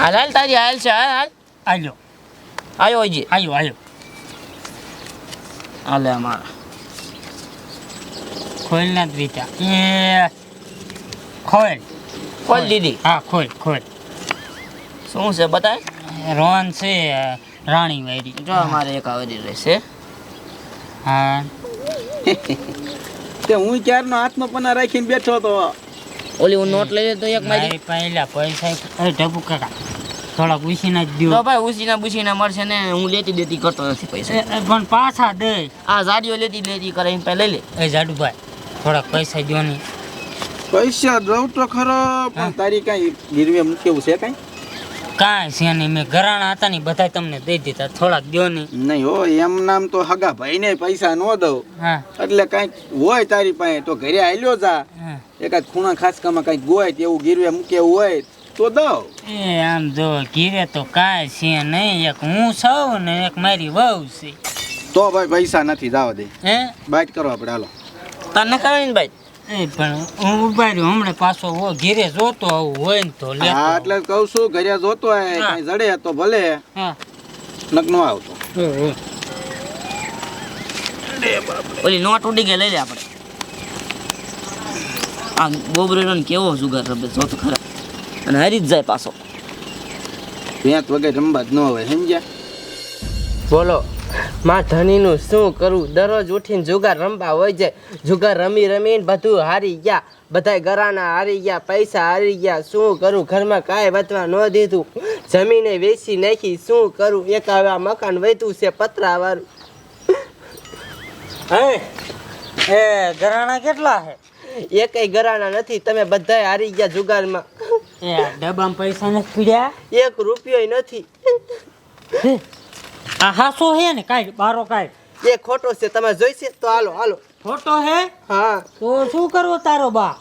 હાલ હાલ તારી હાલ છે હાલ હાલ. આવ્યો આયો હજી. આયો આવ્યો હાલે અમારા. ખોલ ના જ રીતા એ ખોલ. ખોલ દીદી. હા ખોલ ખોલ. શું છે બતાય? રોહન છે રાણી વાયરી. જો અમારે એક આવરી રહેશે. હા. તે હું ક્યારનો હાથમાં પના રાખીને બેઠો તો ઓલી હું નોટ લઈ લે તો એક મારી મારી. પહેલા પૈસા એ ઢબુ કાકા. થોડાક ઉછીના જ તો દ્યો ભાઈ ઉછીના બુછીના મળશે ને હું લેતી દેતી કરતો નથી પૈસા. પણ પાછા દે. આ ઝાડીઓ લેતી લેતી કરે એમ પહેલા લઈ લે. એ ઝાડુભાઈ થોડાક પૈસા દ્યો ને. પૈસા દઉં તો ખરો પણ તારી કઈ ગીરવે મૂકેવું છે કઈ? કાંઈ છે નહીં મેં ઘરાણા હતા ને બધા તમને દઈ દીધા થોડાક દો ને. નહીં હો એમ નામ તો હગા ભાઈને પૈસા ન દઉં. એટલે કંઈક હોય તારી પાસે તો ઘરે આલ્યો જા. એકાદ ખૂણા ખાસકામાં કંઈક ગોય તેવું ગીરવે મૂકેવું હોય. તો દઉં. એ આમ જો ઘીરે તો કાંઈ છે નહીં એક હું છું ને એક મારી વહુ છે. તો ભાઈ પૈસા નથી જાવ દે. હે? બાઈટ કરો આપણે હાલો. તને કરાવી ને ભાઈ એ પણ હું ઊભા રહ્યો હમણાં પાછો ઘીરે જોતો આવું હોય ને તો લે હા એટલે કહું છું ઘરે જોતો હોય. જડે તો ભલે. હા. નક આવતો. ઓલી નોટ ઉડી ગઈ લઈ લે આપણે. આ ને કેવો સુગર રબે જો ખરા. અને હરી જ જાય પાછો. ભેંત વગર રમવા જ ન હોય સમજ્યા? બોલો માં ધણીનું શું કરવું દરરોજ ઉઠીને જુગાર રમવા હોય જાય જુગાર રમી રમીને બધું હારી ગયા. બધાય ગરાના હારી ગયા પૈસા હારી ગયા. શું કરું? ઘરમાં કાંઈ વધવા ન દીધું. જમીને વેચી નાખી. શું કરું? એક હવે મકાન વધ્યું છે પતરાવાળું. હે? એ ઘરાણા કેટલા છે? એકય ગરાણા નથી. તમે બધાય હારી ગયા જુગારમાં. એ ડબ્બામાં પૈસા નથી પીડ્યા? એક રૂપિયો નથી. આ હાસો હે ને કાંઈ બારો કાંઈ? એ ખોટો છે તમે જોઈશે તો હાલો હાલો. ખોટો હે? હા. તો શું કરવો તારો બા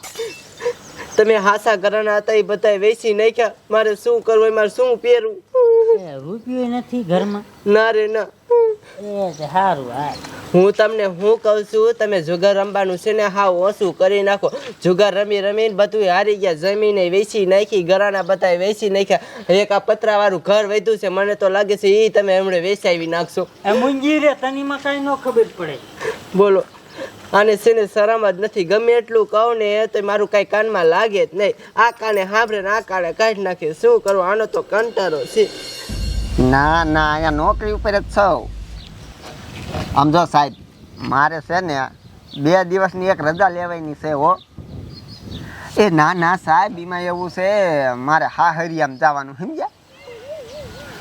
તમે હાસા ઘરના હતા એ બધાય વેચી નાખ્યા. મારે શું કરવું મારે શું પહેરવું? રૂપિયો નથી ઘરમાં. ના રે ના. એ સારું હા હું તમને હું કહું છું તમે જુગાર રમવાનું છે ને હા ઓછું કરી નાખો. જુગાર રમી રમીને બધું હારી ગયા જમીને વેચી નાખી ઘરાના બધા વેચી નાખ્યા. એક આ પતરાવાળું ઘર વધ્યું છે મને તો લાગે છે એ તમે હમણાં વેચાવી નાખશો. એ મુંજી રે તનીમાં કાંઈ ન ખબર પડે. બોલો. અને છે શરમ જ નથી ગમે એટલું કહું ને તો મારું કાંઈ કાનમાં લાગે જ નહીં. આ કાને સાંભળે ને આ કાને કાઢી નાખે શું કરવું આનો તો કંટારો છે. ના ના અહીંયા નોકરી ઉપર જ છો. આમ જો સાહેબ, મારે છે ને બે દિવસની એક રજા લેવાની છે હો. એ ના ના સાહેબ, એમાં એવું છે, મારે હા હરિયામ જવાનું, સમજ્યા?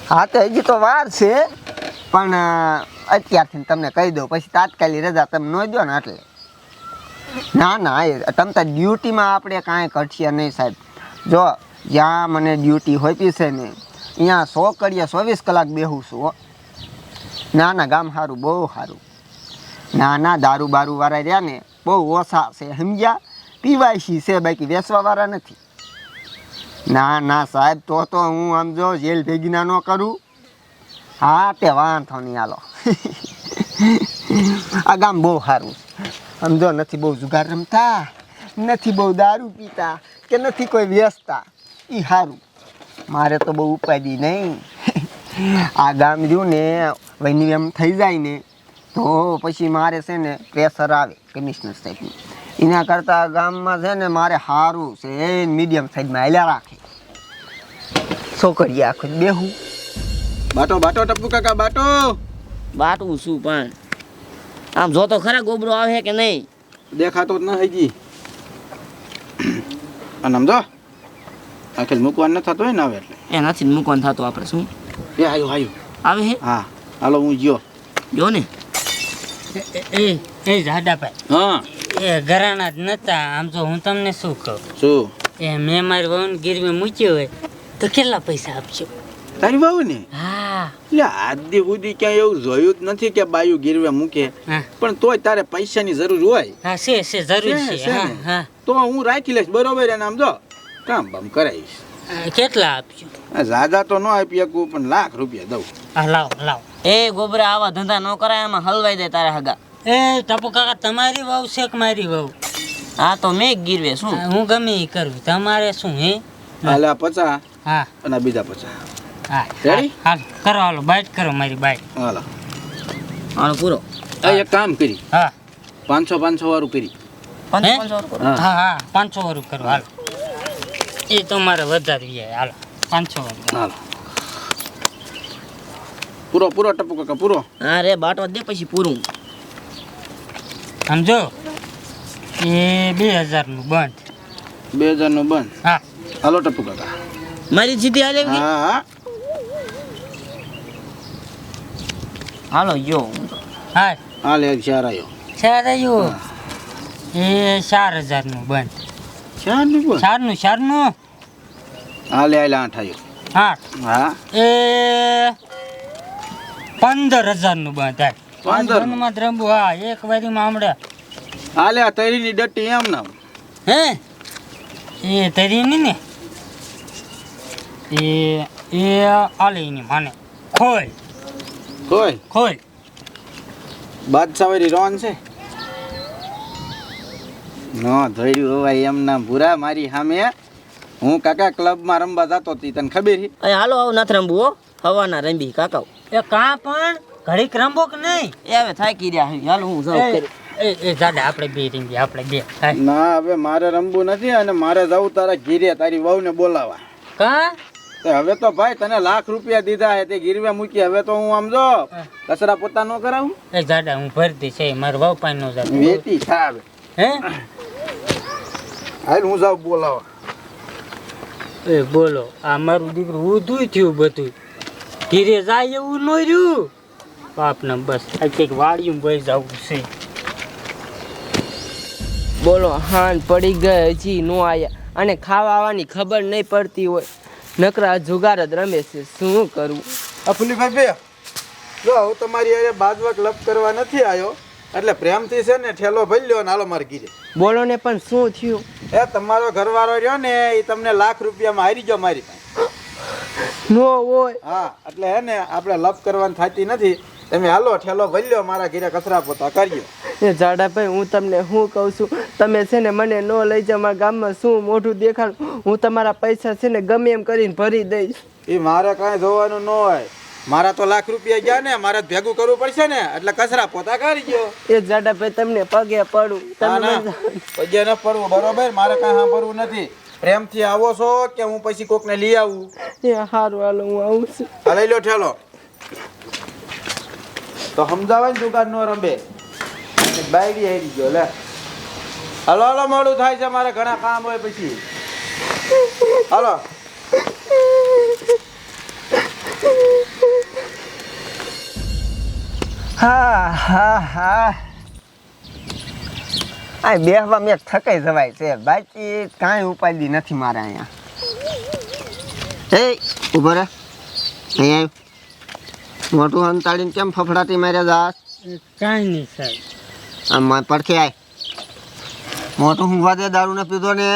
હા તો હજી તો વાર છે, પણ અત્યારથી તમને કહી દઉં, પછી તાત્કાલિક રજા તમે ન દો ને એટલે. ના ના, એ તમ તો ડ્યુટીમાં આપણે કાંઈ ઘટશે નહીં સાહેબ. જો, જ્યાં મને ડ્યુટી હોપી છે ને અહીંયા સો કરીએ ચોવીસ કલાક બેહું છું. ના ના ગામ સારું બહુ સારું ના ના દારૂ બારૂ વાળા રહ્યા ને, બહુ ઓછા છે સમજ્યા? પીવાયસી છે, બાકી વેચવા વાળા નથી. ના ના સાહેબ, તો તો હું આમ જો જેલ ભેગી ના ન કરું. હા, તે વાંધો નહીં, હાલો. આ ગામ બહુ સારું છે. સમજો નથી બહુ જુગાર રમતા, નથી બહુ દારૂ પીતા કે નથી કોઈ વ્યસ્તા એ સારું મારે તો બહુ ઉપાધિ નહીં. આ ગામ રહ્યું ને વહીની એમ થઈ જાય ને તો પછી મારે છે ને પ્રેશર આવે કમિશનર સાહેબનું એના કરતાં ગામમાં છે ને મારે સારું છે મીડિયમ સાઈઝમાં હાલ્યા રાખે. છોકરી આખું બેહું. બાટો બાટો ટપુ કાકા બાટો. બાટવું શું પણ આમ જો તો ખરા ગોબરો આવે કે નહીં? દેખાતો જ ન હજી અને સમજો જો આખેલ મૂકવાનું ન થતું હોય ને આવે એટલે. એ નથી મૂકવાનું થતું આપણે શું? એ આવ્યું આવ્યું આવે હે? હા. હાલો હું ગયો. જો ને? એ- એ એ જાડાભાઈ હા. એ ઘરાણા જ નતા. આમ તો હું તમને શું કહું? શું? એ મેં મારી વહુને ગીરવે મૂક્યો હોય તો કેટલા પૈસા આપશો તારી વહુ ને હા. એટલે આજ દી સુધી ક્યાંય એવું જોયું જ નથી કે બાયું ગીરવે મૂકે. હા. પણ તોય તારે પૈસાની જરૂર હોય. હા છે છે જરૂર છે, હા હા. તો હું રાખી લઈશ બરોબર એને આમ જો. કામ બામ કરાવીશ. કેટલા આપશો આ ઝાઝા તો ન આપી શકું પણ લાખ રૂપિયા દઉં. હા લાવો લાવો. એ ગોબરા આવા ધંધા ન કરાય એમાં હલવાઈ દે તારા હગા. એ ટપુ કાકા તમારી વહુ છે કે મારી વહુ? હા તો મેં ગીરવે શું હું ગમે એ કરું. તમારે શું હે? હાલે પચા હા. અને બીજા પચા. હા રેડી હાલ કરો હાલો બાઈટ કરો મારી બાઈટ. હાલો. હાલો પૂરો. આ એક કામ કરી. હા. પાંચસો પાંચસો વાળું કરી. પાંચસો પાંચસો વાળું હા. હા પાંચસો વાળું કરો હાલો. એ તમારે વધારવી જાય હાલો પાંચસો વાળું. હાલો. પૂરો પૂરો ટપુ કાકા પૂરો. હા રે બાટવા દે પછી પૂરું. સમજો? એ બે હજારનું બંધ. બે હજારનું બંધ. હા. હાલો ટપુ કાકા. મારી સીધી હાલે હા હા. હાલો યો હા હાલે એક ચાર આવ્યો ચાર આવ્યો એ ચાર હજારનું બંધ. ચારનું બંધ? ચારનું ચારનું? હાલે હાલે આઠ આવ્યો આઠ હા. એ પંદર હજારનું બંધ હાલ પંદર? જ રમવું હા એક વારીમાં હમણાં હાલે આ તરીની ડટ્ટી એમ નામ. હે? એ તરીની ને? એ એ આલે એની માને. ખોય ખોય ખોલ. બાદશાહરી રોન છે. નો ધોડ્યું હોવાય એમ ના ભૂરા મારી સામે. હું કાકા ક્લબમાં રમવા જતો હતી તને ખબર છે? અહીં હાલો આવું નથી રમવું હો. હવાના રંબી કાકા એ કા પણ ઘડીક રમવો કે નહીં. એ હવે થાકી રહ્યા છે. હાલો હું જાઉં એ કરી. એ એ જાડા આપણે બે રીંગી આપણે બે. ના હવે મારે રમવું નથી અને મારે જવું તારા ઘીરે તારી વહુને બોલાવા. કા? હવે તો ભાઈ તને લાખ રૂપિયા દીધા હે તે ગીરવે મૂકી હવે તો હું આમ જો કચરા પોતા નો કરાવું? એ જાડા હું ભરતી છે મારું વાવ પાણી નો જાતું વેતી થાવ હે? હાલ હું જાઉં બોલાવા. એ બોલો આ મારું દીકરું ઊંધું થયું બધું. ધીરે જાય એવું ન રહ્યું. બાપને બસ. આ કંઈક વાળીયું ભાઈ જવું છે. બોલો હાન પડી ગઈ હજી નો આવ્યા અને ખાવા આવવાની ખબર નહીં પડતી હોય. નકરા જુગાર જ રમે છે. શું કરવું અફુલીભાઈ બે જો હું તમારી અરે બાજવક લપ કરવા નથી આવ્યો એટલે પ્રેમથી છે ને ઠેલો ભરી લ્યો ને હાલો મારે ગીરે બોલો ને પણ શું થયું? એ તમારો ઘરવાળો રહ્યો ને એ તમને લાખ રૂપિયામાં હારી ગયો મારી પાસે. નો હોય. હા એટલે હે ને આપણે લપ કરવાની થતી નથી. તમે હાલો ઠેલો ભરી મારા ઘીરે કચરા પોતા કરજો એ જાડાભાઈ હું તમને શું કહું છું? તમે છે ને મને ન લઈ જાઓ મારા ગામમાં શું મોઢું દેખાડ? હું તમારા પૈસા છે ને ગમે એમ કરીને ભરી દઈશ. એ મારે કાંઈ જોવાનું ન હોય. મારા તો લાખ રૂપિયા ગયા ને મારે ભેગું કરવું પડશે ને એટલે કચરા પોતા કરી ગયો એ જાડાભાઈ તમને પગે પડું. તમે પગે ન પડવું બરોબર? મારે કાંઈ સાંભળવું નથી. પ્રેમથી આવો છો કે હું પછી કોકને લઈ આવું? એ સારું હાલો હું આવું છું. આ લઈ લો ઠેલો. તો સમજાવાય ને દુકાન નો રંબે બાયડી આવી ગયો લે. હાલો હાલો મોડું થાય છે મારે ઘણા કામ હોય પછી. હાલો. હા હા હા. આ બેહવા મેં થકાઈ જવાય છે. બાકી કાંઈ ઉપાધી નથી મારે અહીંયા. એ ઊભો રે અહીંયા મોટું અંતાડીને કેમ ફફડાટી માર્યા દાસ કાંઈ નહીં સાહેબ. આમ પડખે આય. મોટું હું વાદે દારૂ ને પીધો ને?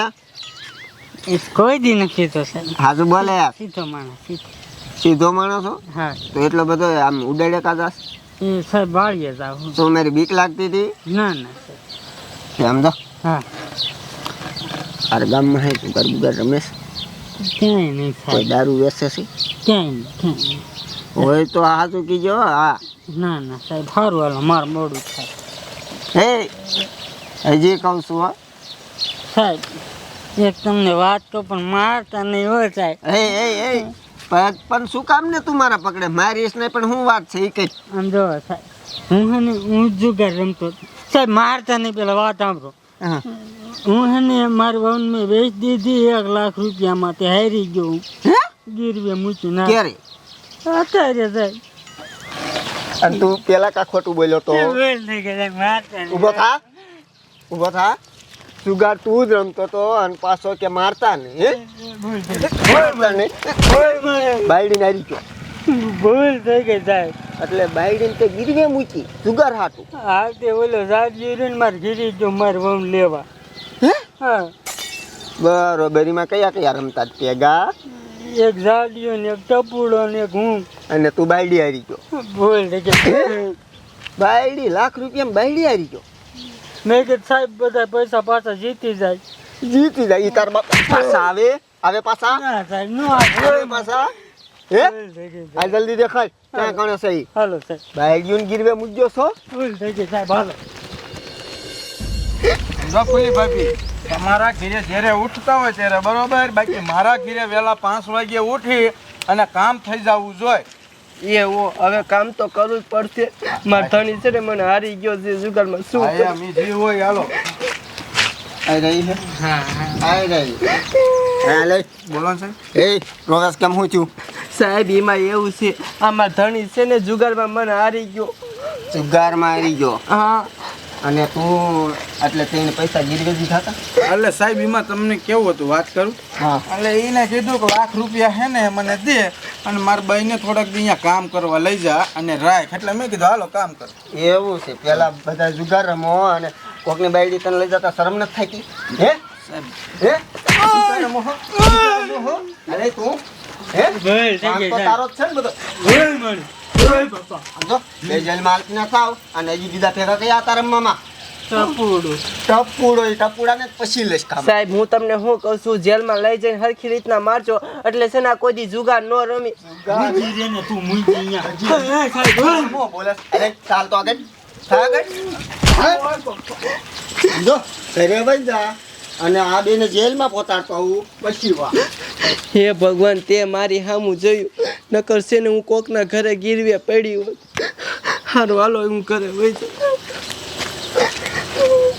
કોઈ દી નથી તો હાજુ બોલે. સીધો માણસ સીધો. માણસ હો? હા. તો એટલો બધો આમ ઉડાડે કાદાસ એ સાહેબ બાળીએ જાવ તો મારી બીક લાગતી હતી? ના ના સમજો હા. અરે ગામમાં હે તું ગરબુગર રમેશ ક્યાંય નહીં કોઈ દારૂ વેચે છે? ક્યાંય ક્યાંય. હોય તો હાચું કીજો હા ના ના સાહેબ સારું હાલો માર મોડું થાય. હે હજી કહું છું હા. સાહેબ એક તમને વાત તો પણ મારતા નહીં હોય સાહેબ. હે હે હે. પણ પણ શું કામ ને તું મારા પકડે? મારીશ ને પણ શું વાત છે એ કઈ આમ જો સાહેબ. હું હું જુગાર રમતો હતો. સાહેબ મારતા નહીં પેલા વાત સાંભળો. હા. હું હે ને મારી વહુ મેં વેચી દીધી એક લાખ રૂપિયામાં તે હારી ગયો હું. ગીરવે મૂકી ના ક્યારે? અત્યારે સાહેબ. અને તું પેલા કા ખોટું બોલ્યો તો. ઊભો થા. ઊભો થા. સુગાર તું જ રમતો તો અને પાછો કે મારતા ને હે? બાયડી નારી ગયો. ભૂલ થઈ ગઈ સાહેબ. એટલે બાયડીને તે ગીરવે મૂકી જુગાર હાટું. હા તે ઓલો સાહેબ ને મારે ગીરી ગયો માર વમ લેવા. હે? હા. બરોબર એમાં કયા કયા રમતા પેગા એક ઝાડીઓ ને એક ટપુડો ને એક હું. અને તું બાયડી હારી ગયો. ગઈ બાયડી લાખ રૂપિયા બાયડી હારી ગયો. મેં કે સાહેબ બધા પૈસા પાછા જીતી જાય. જીતી જાય ઈ તાર પાછા આવે? આવે પાછા? ના સાહેબ નો આવે. પાછા? હે? આ જલ્દી દેખાય. ક્યાં કણે સહી હાલો સાહેબ. બાયડીઓને ગીરવે મૂકજો છો? ભૂલ થઈ ગઈ સાહેબ હાલો. જો ભાભી તમારા ઘીરે જ્યારે ઉઠતા હોય ત્યારે બરોબર બાકી મારા ઘીરે વહેલા પાંચ વાગે ઉઠી અને કામ થઈ જવું જોઈએ એવો હવે કામ તો કરવું જ પડશે. મારા ધણી છે ને મને હારી ગયો છે શું? જી હોય હાલો. આઈ રહી છે હા હા. આઈ રહી. હા લે. બોલો સાહેબ. એ રોગસ કેમ હું છું? સાહેબ એમાં એવું છે. આ મારા ધણી છે ને જુગારમાં મને હારી ગયો. જુગારમાં હારી ગયો? હા. અને તું એટલે તેને પૈસા ગીરવે દીધા હતા એટલે સાહેબ એમાં તમને કેવું હતું? વાત કરું? હા. એટલે એને કીધું કે લાખ રૂપિયા હે ને મને દે અને મારા બાઈને થોડાક દી અહીંયા કામ કરવા લઈ જા અને રાખ. એટલે મેં કીધું હાલો કામ કર. એવું છે. પેલા બધા જુગાર રમો અને કોકની બાયડી તને લઈ જતા શરમ નથી થતી હે? હે? અરે તું તારો જ છે ને બધો. બે ના થાવ. અને હજી બીજા ભેગા કયા સાહેબ તમને શું છું? જેલમાં લઈ જઈને હરખી રીતના મારજો. એટલે છે ને કોઈ દી જુગાર ન રમી. ચાલતો તું મૂકી અહીંયા. એ સાહેબ ભૂલ હું બોલે અરે ચાલ તો આગળ. અને આ બેને જેલમાં પહોંચાડતો આવું પછી વા હે ભગવાન, તે મારી સામું જોયું. નકર છે ને હું કોકના ઘરે ગીરવે પડી હોત હારું, હાલો હું ઘરે વહી જાઉં